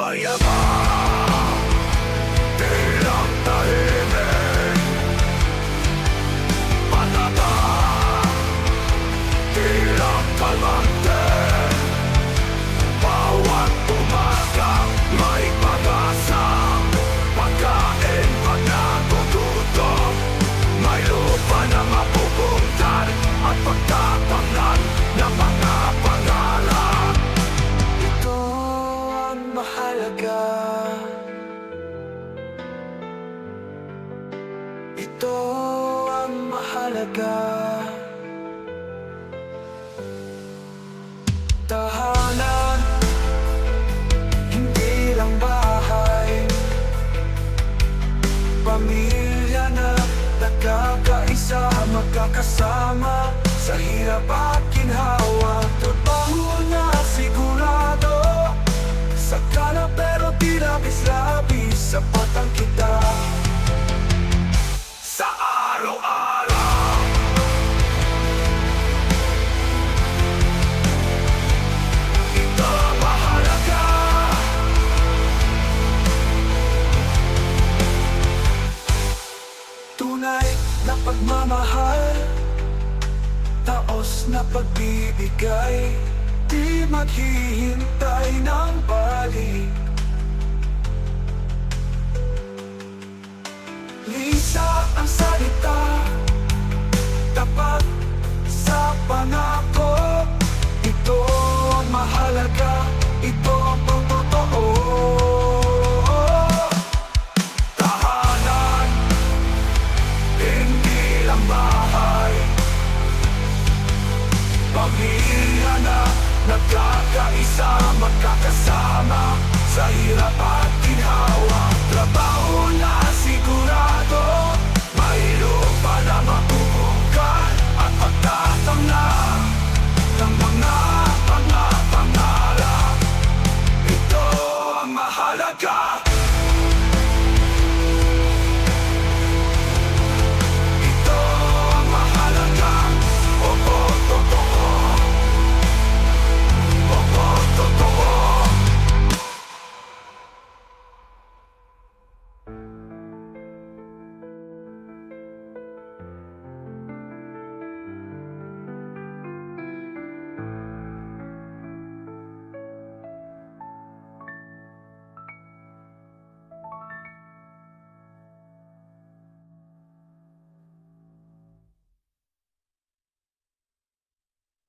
bye Ito ang mahalaga. Tahanan Hindi lang bahay. Pamilya na nagkakaisa Magkakasama Sa hirap at ginhawa. Trabaho na sigurado. Na pero di labis-labis Sapat ang Tunay na pagmamahal. Taos na pagbibigay. Di maghihintay ng balik Sama-kasama sa hirap at ginhawa